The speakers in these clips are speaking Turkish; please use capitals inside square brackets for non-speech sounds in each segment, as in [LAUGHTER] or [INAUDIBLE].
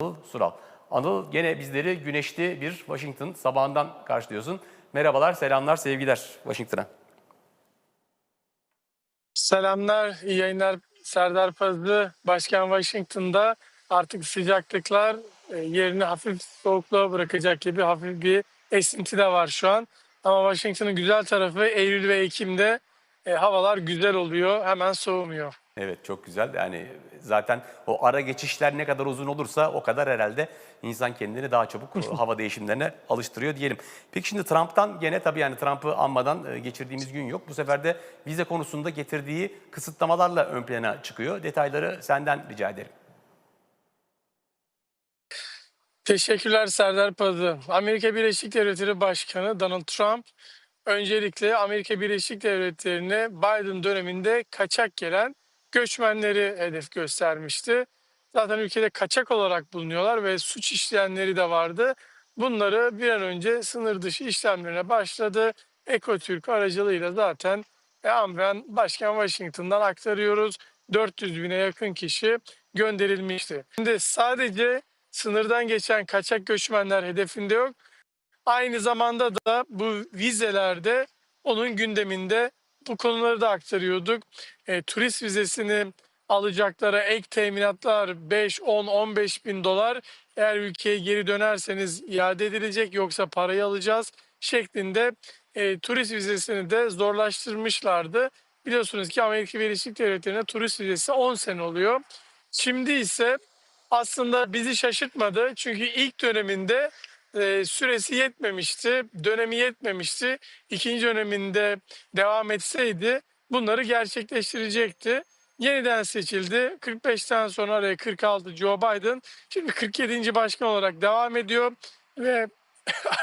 Anıl Sural. Anıl gene bizleri güneşli bir Washington sabahından karşılıyorsun. Merhabalar, selamlar, sevgiler Washington'a. Selamlar, iyi yayınlar. Serdar Pazlı, Başkan Washington'da artık sıcaklıklar e, yerini hafif soğukluğa bırakacak gibi hafif bir esinti de var şu an. Ama Washington'ın güzel tarafı Eylül ve Ekim'de e, havalar güzel oluyor, hemen soğumuyor. Evet çok güzel. Yani zaten o ara geçişler ne kadar uzun olursa o kadar herhalde insan kendini daha çabuk hava değişimlerine alıştırıyor diyelim. Peki şimdi Trump'tan gene tabii yani Trump'ı anmadan e, geçirdiğimiz gün yok. Bu sefer de vize konusunda getirdiği kısıtlamalarla ön plana çıkıyor. Detayları senden rica ederim. Teşekkürler Serdar Pazı. Amerika Birleşik Devletleri Başkanı Donald Trump öncelikle Amerika Birleşik Devletleri'ne Biden döneminde kaçak gelen göçmenleri hedef göstermişti. Zaten ülkede kaçak olarak bulunuyorlar ve suç işleyenleri de vardı. Bunları bir an önce sınır dışı işlemlerine başladı. Ekotürk aracılığıyla zaten e, Amren Başkan Washington'dan aktarıyoruz. 400 bine yakın kişi gönderilmişti. Şimdi sadece sınırdan geçen kaçak göçmenler hedefinde yok. Aynı zamanda da bu vizelerde onun gündeminde bu konuları da aktarıyorduk. E, turist vizesini alacaklara ek teminatlar 5, 10, 15 bin dolar eğer ülkeye geri dönerseniz iade edilecek yoksa parayı alacağız şeklinde e, turist vizesini de zorlaştırmışlardı. Biliyorsunuz ki Amerika Birleşik Devletleri'ne turist vizesi 10 sene oluyor. Şimdi ise aslında bizi şaşırtmadı. Çünkü ilk döneminde e, süresi yetmemişti, dönemi yetmemişti. İkinci döneminde devam etseydi bunları gerçekleştirecekti. Yeniden seçildi. 45'ten sonra araya 46 Joe Biden. Şimdi 47. başkan olarak devam ediyor ve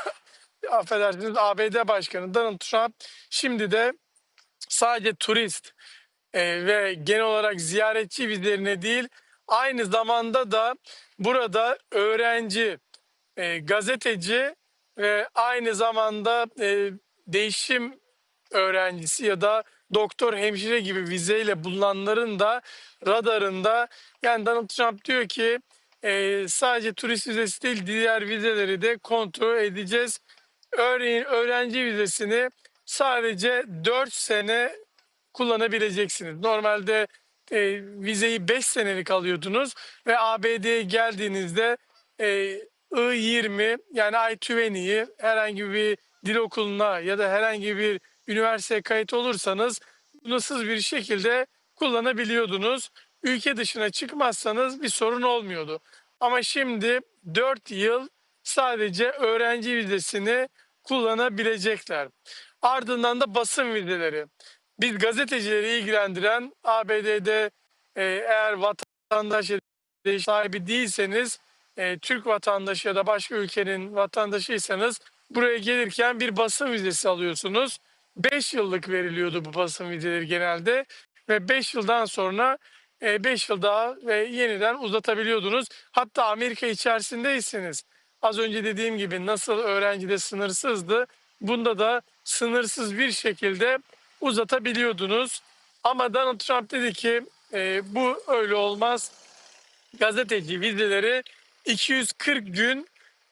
[LAUGHS] affedersiniz ABD Başkanı Donald Trump şimdi de sadece turist e, ve genel olarak ziyaretçi vizelerine değil aynı zamanda da burada öğrenci, e, gazeteci ve aynı zamanda e, değişim öğrencisi ya da doktor, hemşire gibi vizeyle bulunanların da radarında. Yani Donald Trump diyor ki e, sadece turist vizesi değil diğer vizeleri de kontrol edeceğiz. Örneğin öğrenci vizesini sadece 4 sene kullanabileceksiniz. Normalde e, vizeyi 5 senelik alıyordunuz ve ABD'ye geldiğinizde e, I-20 yani I-20'yi herhangi bir dil okuluna ya da herhangi bir üniversiteye kayıt olursanız sınırsız bir şekilde kullanabiliyordunuz. Ülke dışına çıkmazsanız bir sorun olmuyordu. Ama şimdi 4 yıl sadece öğrenci vizesini kullanabilecekler. Ardından da basın vizeleri. Biz gazetecileri ilgilendiren ABD'de eğer vatandaş sahibi değilseniz e, Türk vatandaşı ya da başka ülkenin vatandaşıysanız buraya gelirken bir basın vizesi alıyorsunuz. 5 yıllık veriliyordu bu basın vizeleri genelde ve 5 yıldan sonra 5 yıl daha ve yeniden uzatabiliyordunuz. Hatta Amerika içerisindeyseniz az önce dediğim gibi nasıl öğrencide sınırsızdı bunda da sınırsız bir şekilde uzatabiliyordunuz. Ama Donald Trump dedi ki e, bu öyle olmaz. Gazeteci vizeleri 240 gün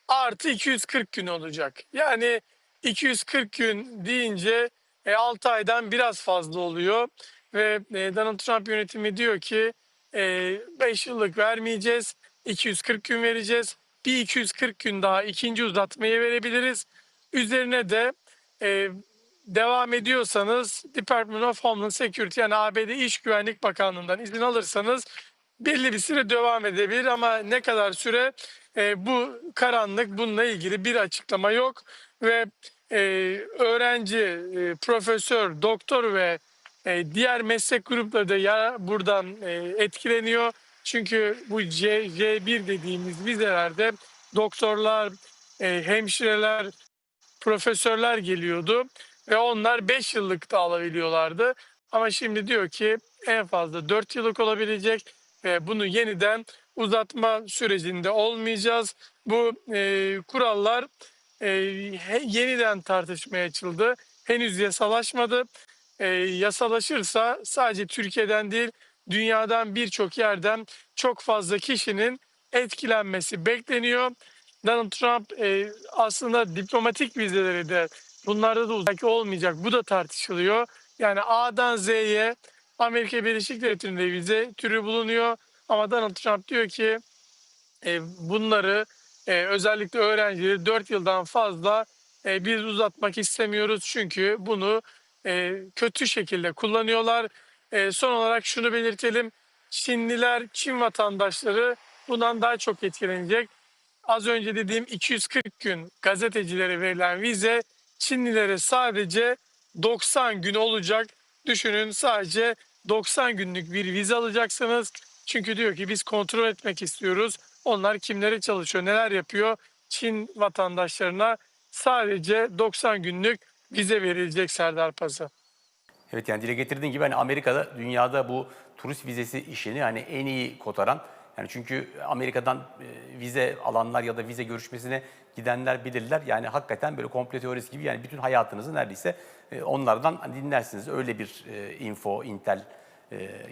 artı 240 gün olacak. Yani 240 gün deyince e, 6 aydan biraz fazla oluyor. Ve e, Donald Trump yönetimi diyor ki e, 5 yıllık vermeyeceğiz. 240 gün vereceğiz. Bir 240 gün daha ikinci uzatmayı verebiliriz. Üzerine de e, devam ediyorsanız Department of Homeland Security yani ABD İş Güvenlik Bakanlığı'ndan izin alırsanız belli bir süre devam edebilir ama ne kadar süre e, bu karanlık bununla ilgili bir açıklama yok ve e, öğrenci, e, profesör, doktor ve e, diğer meslek grupları da ya buradan e, etkileniyor. Çünkü bu C, C1 dediğimiz vizelerde doktorlar, e, hemşireler, profesörler geliyordu ve onlar 5 yıllık da alabiliyorlardı. Ama şimdi diyor ki en fazla 4 yıllık olabilecek ve bunu yeniden uzatma sürecinde olmayacağız. Bu e, kurallar e, yeniden tartışmaya açıldı. Henüz yasalaşmadı. E, yasalaşırsa sadece Türkiye'den değil dünyadan birçok yerden çok fazla kişinin etkilenmesi bekleniyor. Donald Trump aslında diplomatik vizeleri de bunlarda da uzak olmayacak. Bu da tartışılıyor. Yani A'dan Z'ye Amerika Birleşik Devletleri'nde vize türü bulunuyor. Ama Donald Trump diyor ki e, bunları e, özellikle öğrencileri 4 yıldan fazla e, biz uzatmak istemiyoruz. Çünkü bunu e, kötü şekilde kullanıyorlar. E, son olarak şunu belirtelim. Çinliler, Çin vatandaşları bundan daha çok etkilenecek. Az önce dediğim 240 gün gazetecilere verilen vize Çinlilere sadece 90 gün olacak. Düşünün sadece 90 günlük bir vize alacaksınız. Çünkü diyor ki biz kontrol etmek istiyoruz. Onlar kimlere çalışıyor, neler yapıyor? Çin vatandaşlarına sadece 90 günlük vize verilecek Serdar Pazı. Evet yani dile getirdiğin gibi hani Amerika'da dünyada bu turist vizesi işini hani en iyi kotaran yani çünkü Amerika'dan e, vize alanlar ya da vize görüşmesine gidenler bilirler. Yani hakikaten böyle komple teorisi gibi yani bütün hayatınızı neredeyse e, onlardan hani dinlersiniz. Öyle bir e, info, intel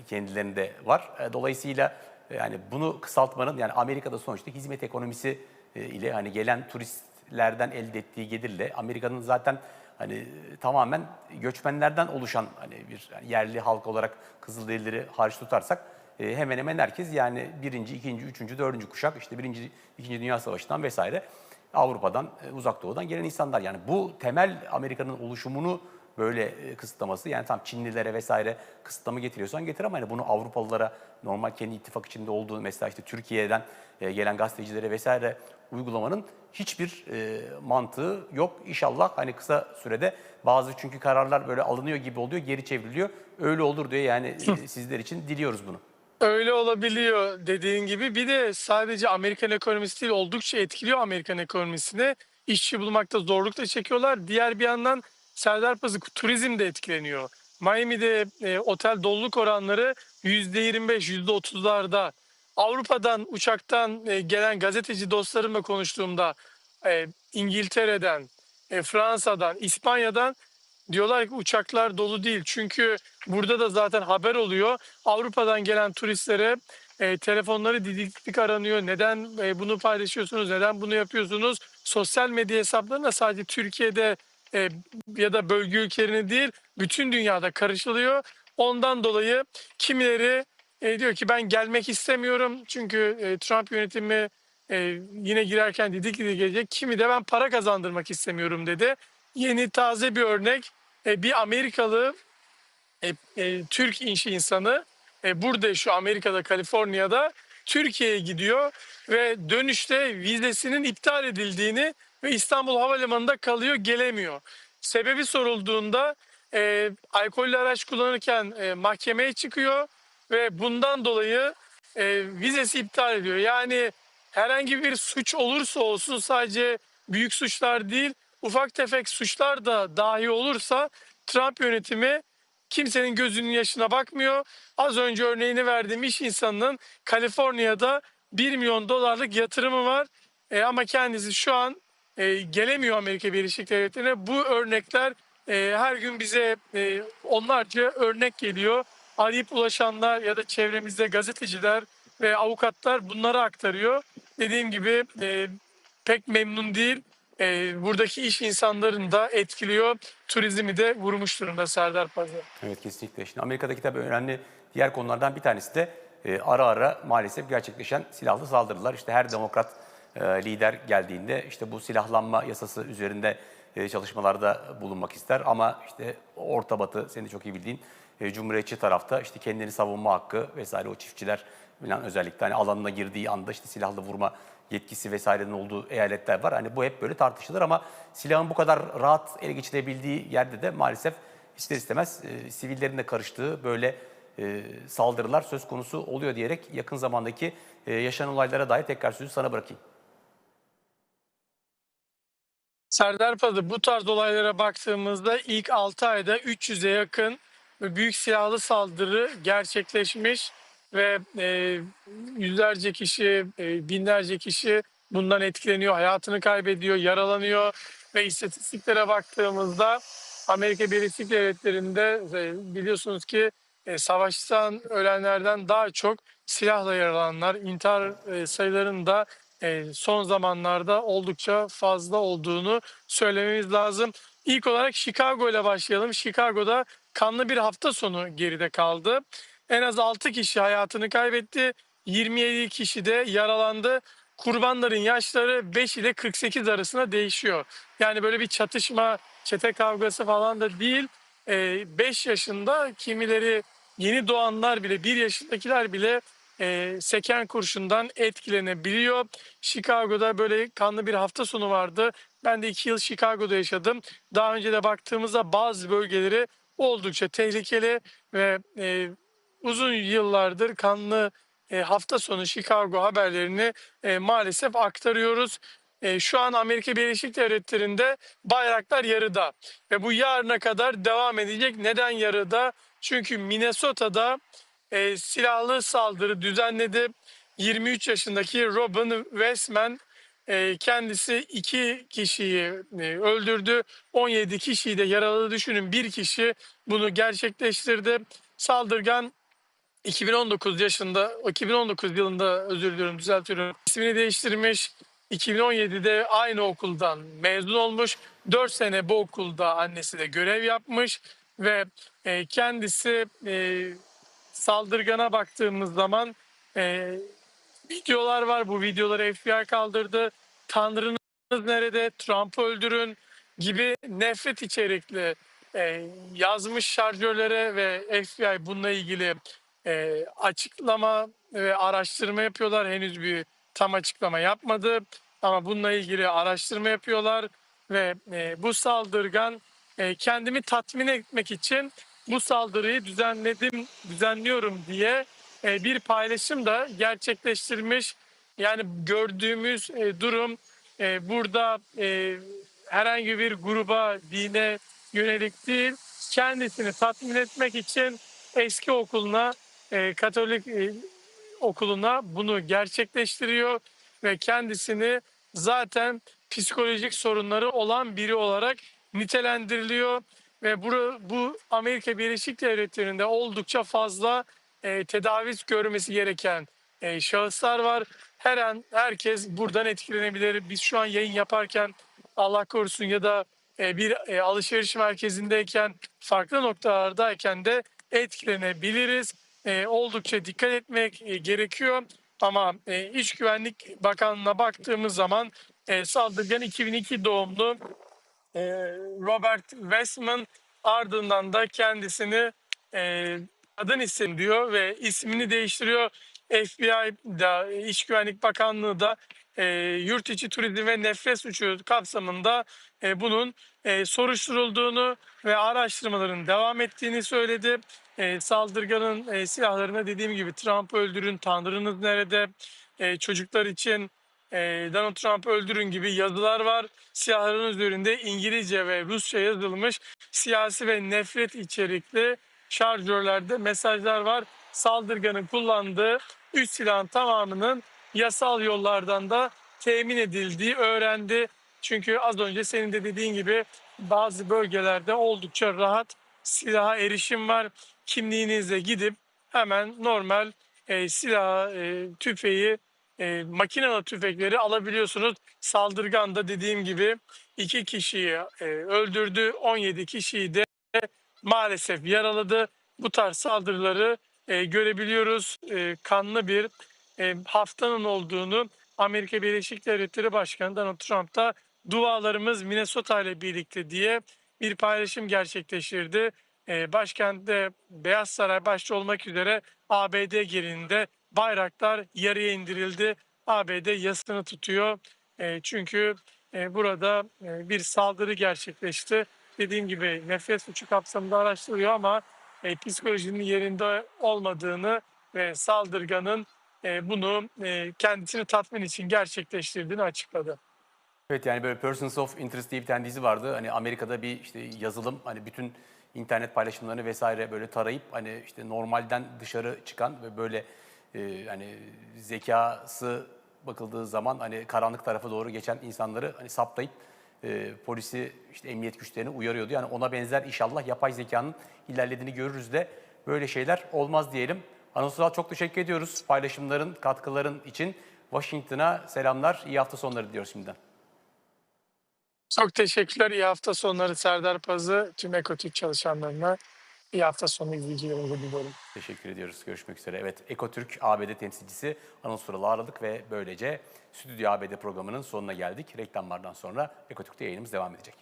kendilerinde var. Dolayısıyla yani bunu kısaltmanın yani Amerika'da sonuçta hizmet ekonomisi ile hani gelen turistlerden elde ettiği gelirle Amerika'nın zaten hani tamamen göçmenlerden oluşan hani bir yerli halk olarak Kızılderilileri hariç tutarsak e, hemen hemen herkes yani birinci, ikinci, üçüncü, dördüncü kuşak işte birinci, ikinci Dünya Savaşı'ndan vesaire Avrupa'dan, e, Uzak Doğu'dan gelen insanlar. Yani bu temel Amerika'nın oluşumunu böyle e, kısıtlaması yani tam Çinlilere vesaire kısıtlama getiriyorsan getir ama yani bunu Avrupalılara normal kendi ittifak içinde olduğu mesela işte Türkiye'den gelen gazetecilere vesaire uygulamanın hiçbir e, mantığı yok. İnşallah hani kısa sürede bazı çünkü kararlar böyle alınıyor gibi oluyor, geri çevriliyor. Öyle olur diye yani [LAUGHS] sizler için diliyoruz bunu. Öyle olabiliyor dediğin gibi. Bir de sadece Amerikan ekonomisi değil oldukça etkiliyor Amerikan ekonomisini. İşçi bulmakta zorluk da çekiyorlar. Diğer bir yandan Serdar Pazı turizm de etkileniyor. Miami'de e, otel doluluk oranları %25, %30'larda. Avrupa'dan uçaktan e, gelen gazeteci dostlarımla konuştuğumda e, İngiltere'den, e, Fransa'dan, İspanya'dan diyorlar ki uçaklar dolu değil. Çünkü burada da zaten haber oluyor. Avrupa'dan gelen turistlere e, telefonları didiklik aranıyor. Neden e, bunu paylaşıyorsunuz? Neden bunu yapıyorsunuz? Sosyal medya hesaplarına sadece Türkiye'de e, ya da bölge ülkelerine değil bütün dünyada karışılıyor. Ondan dolayı kimileri e, diyor ki ben gelmek istemiyorum çünkü e, Trump yönetimi e, yine girerken dedik ki gelecek. Kimi de ben para kazandırmak istemiyorum dedi. Yeni taze bir örnek e, bir Amerikalı e, e, Türk inşi insanı burada şu Amerika'da Kaliforniya'da Türkiye'ye gidiyor ve dönüşte vizesinin iptal edildiğini ve İstanbul Havalimanı'nda kalıyor gelemiyor. Sebebi sorulduğunda e, alkollü araç kullanırken e, mahkemeye çıkıyor ve bundan dolayı e, vizesi iptal ediyor. Yani herhangi bir suç olursa olsun sadece büyük suçlar değil ufak tefek suçlar da dahi olursa Trump yönetimi kimsenin gözünün yaşına bakmıyor. Az önce örneğini verdiğim iş insanının Kaliforniya'da 1 milyon dolarlık yatırımı var. E, ama kendisi şu an e, gelemiyor Amerika Birleşik Devletleri'ne. Bu örnekler e, her gün bize e, onlarca örnek geliyor. Arayıp ulaşanlar ya da çevremizde gazeteciler ve avukatlar bunları aktarıyor. Dediğim gibi e, pek memnun değil. E, buradaki iş insanlarını da etkiliyor. Turizmi de vurmuş durumda Serdar Pazar. Evet kesinlikle. Şimdi Amerika'daki tabii önemli diğer konulardan bir tanesi de e, ara ara maalesef gerçekleşen silahlı saldırılar. İşte her demokrat e, lider geldiğinde işte bu silahlanma yasası üzerinde e, çalışmalarda bulunmak ister. Ama işte Orta Batı, senin de çok iyi bildiğin e, Cumhuriyetçi tarafta işte kendini savunma hakkı vesaire o çiftçiler falan özellikle hani alanına girdiği anda işte silahlı vurma yetkisi vesairenin olduğu eyaletler var. Hani bu hep böyle tartışılır ama silahın bu kadar rahat ele geçirebildiği yerde de maalesef ister istemez e, sivillerin de karıştığı böyle e, saldırılar söz konusu oluyor diyerek yakın zamandaki e, yaşanan olaylara dair tekrar sözü sana bırakayım. Serdar Pazı bu tarz olaylara baktığımızda ilk 6 ayda 300'e yakın büyük silahlı saldırı gerçekleşmiş ve e, yüzlerce kişi, e, binlerce kişi bundan etkileniyor, hayatını kaybediyor, yaralanıyor ve istatistiklere baktığımızda Amerika Birleşik Devletleri'nde e, biliyorsunuz ki e, savaştan ölenlerden daha çok silahla yaralananlar, intihar e, sayılarının da e, son zamanlarda oldukça fazla olduğunu söylememiz lazım. İlk olarak Chicago ile başlayalım. Chicago'da kanlı bir hafta sonu geride kaldı. En az 6 kişi hayatını kaybetti. 27 kişi de yaralandı. Kurbanların yaşları 5 ile 48 arasında değişiyor. Yani böyle bir çatışma, çete kavgası falan da değil. 5 yaşında kimileri yeni doğanlar bile, 1 yaşındakiler bile e, seken kurşundan etkilenebiliyor. Chicago'da böyle kanlı bir hafta sonu vardı. Ben de 2 yıl Chicago'da yaşadım. Daha önce de baktığımızda bazı bölgeleri oldukça tehlikeli ve e, uzun yıllardır kanlı e, hafta sonu Chicago haberlerini e, maalesef aktarıyoruz. E, şu an Amerika Birleşik Devletleri'nde bayraklar yarıda ve bu yarına kadar devam edecek. Neden yarıda? Çünkü Minnesota'da silahlı saldırı düzenledi. 23 yaşındaki Robin Westman kendisi iki kişiyi öldürdü. 17 kişiyi de yaraladı. Düşünün bir kişi bunu gerçekleştirdi. Saldırgan 2019 yaşında, 2019 yılında özür diliyorum düzeltiyorum. İsmini değiştirmiş. 2017'de aynı okuldan mezun olmuş. 4 sene bu okulda annesi de görev yapmış ve e, kendisi e, saldırgana baktığımız zaman e, videolar var. Bu videoları FBI kaldırdı. Tanrınız nerede? Trump'ı öldürün gibi nefret içerikli e, yazmış şarjörlere ve FBI bununla ilgili e, açıklama ve araştırma yapıyorlar. Henüz bir tam açıklama yapmadı ama bununla ilgili araştırma yapıyorlar ve e, bu saldırgan e, kendimi tatmin etmek için bu saldırıyı düzenledim, düzenliyorum diye e, bir paylaşım da gerçekleştirmiş. Yani gördüğümüz e, durum e, burada e, herhangi bir gruba, dine yönelik değil, kendisini tatmin etmek için eski okuluna, e, Katolik e, okuluna bunu gerçekleştiriyor ve kendisini zaten psikolojik sorunları olan biri olarak nitelendiriliyor ve bu, bu Amerika Birleşik Devletleri'nde oldukça fazla e, tedavi görmesi gereken e, şahıslar var. Her an herkes buradan etkilenebilir. Biz şu an yayın yaparken Allah korusun ya da e, bir e, alışveriş merkezindeyken farklı noktalardayken de etkilenebiliriz. E, oldukça dikkat etmek e, gerekiyor. Ama e, İç Güvenlik Bakanlığı'na baktığımız zaman e, saldırgan 2002 doğumlu e, Robert Westman ardından da kendisini e, kadın isim diyor ve ismini değiştiriyor. FBI da İç Güvenlik Bakanlığı da e, yurt içi turizm ve nefret suçu kapsamında e, bunun e, soruşturulduğunu ve araştırmaların devam ettiğini söyledi. E, saldırganın e, silahlarına dediğim gibi Trump öldürün, Tanrınız nerede, e, çocuklar için e, Donald Trump öldürün gibi yazılar var. Silahların üzerinde İngilizce ve Rusça yazılmış siyasi ve nefret içerikli şarjörlerde mesajlar var. Saldırganın kullandığı üç silahın tamamının yasal yollardan da temin edildiği öğrendi. Çünkü az önce senin de dediğin gibi bazı bölgelerde oldukça rahat silaha erişim var. Kimliğinizle gidip hemen normal e, silah, e, tüfeği, e, makinalı tüfekleri alabiliyorsunuz. Saldırgan da dediğim gibi iki kişiyi e, öldürdü, 17 kişiyi de maalesef yaraladı. Bu tarz saldırıları e, görebiliyoruz. E, kanlı bir e, haftanın olduğunu Amerika Birleşik Devletleri Başkanı Donald Trump da dualarımız Minnesota ile birlikte diye bir paylaşım gerçekleştirdi. E, başkentte Beyaz Saray başta olmak üzere ABD genelinde bayraklar yarıya indirildi. ABD yasını tutuyor. E, çünkü e, burada e, bir saldırı gerçekleşti. Dediğim gibi nefret suçu kapsamında araştırılıyor ama e, psikolojinin yerinde olmadığını ve saldırganın bunu kendisini tatmin için gerçekleştirdiğini açıkladı. Evet yani böyle Persons of Interest diye bir tane dizi vardı. Hani Amerika'da bir işte yazılım hani bütün internet paylaşımlarını vesaire böyle tarayıp hani işte normalden dışarı çıkan ve böyle e, hani zekası bakıldığı zaman hani karanlık tarafa doğru geçen insanları hani saptayıp e, polisi işte emniyet güçlerini uyarıyordu. Yani ona benzer inşallah yapay zekanın ilerlediğini görürüz de böyle şeyler olmaz diyelim. Anonsural çok teşekkür ediyoruz paylaşımların, katkıların için. Washington'a selamlar, iyi hafta sonları diliyoruz şimdiden. Çok teşekkürler. İyi hafta sonları Serdar Pazı, tüm Ekotürk çalışanlarına. İyi hafta sonu izleyicilerimize diliyorum. Teşekkür ediyoruz. Görüşmek üzere. Evet, Ekotürk ABD temsilcisi Anons Vural'ı ağırladık ve böylece Stüdyo ABD programının sonuna geldik. Reklamlardan sonra Ekotürk'te yayınımız devam edecek.